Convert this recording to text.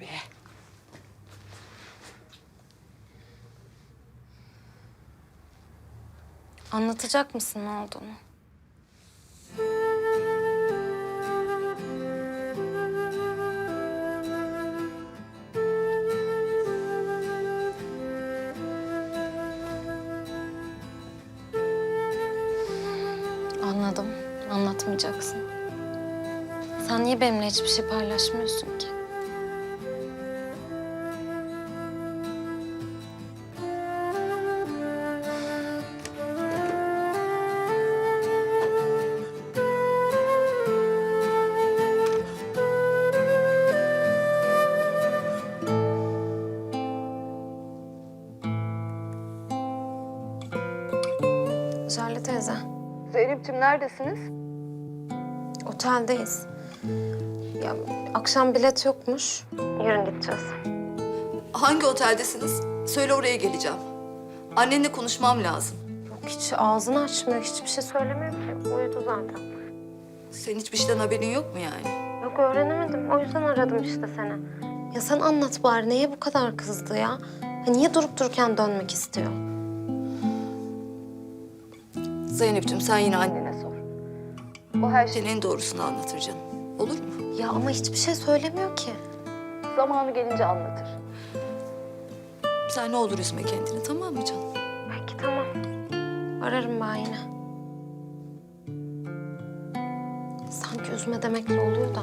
be. Anlatacak mısın ne olduğunu? Anladım. Anlatmayacaksın. Sen niye benimle hiçbir şey paylaşmıyorsun ki? Jale teyze, Zeynep'ciğim neredesiniz? oteldeyiz. Ya akşam bilet yokmuş. Yarın gideceğiz. Hangi oteldesiniz? Söyle oraya geleceğim. Annenle konuşmam lazım. Yok hiç ağzını açmıyor, hiçbir şey söylemiyor ki. Uyudu zaten. Senin hiçbir şeyden haberin yok mu yani? Yok öğrenemedim, o yüzden aradım işte seni. Ya sen anlat bari, neye bu kadar kızdı ya? Ha, niye durup dururken dönmek istiyor? Zeynep'ciğim sen yine annene sor. O her şeyin en doğrusunu anlatır canım. Olur mu? Ya ama hiçbir şey söylemiyor ki. Zamanı gelince anlatır. Sen ne olur üzme kendini tamam mı canım? Peki tamam. Ararım ben yine. Sanki üzme demekle oluyor da.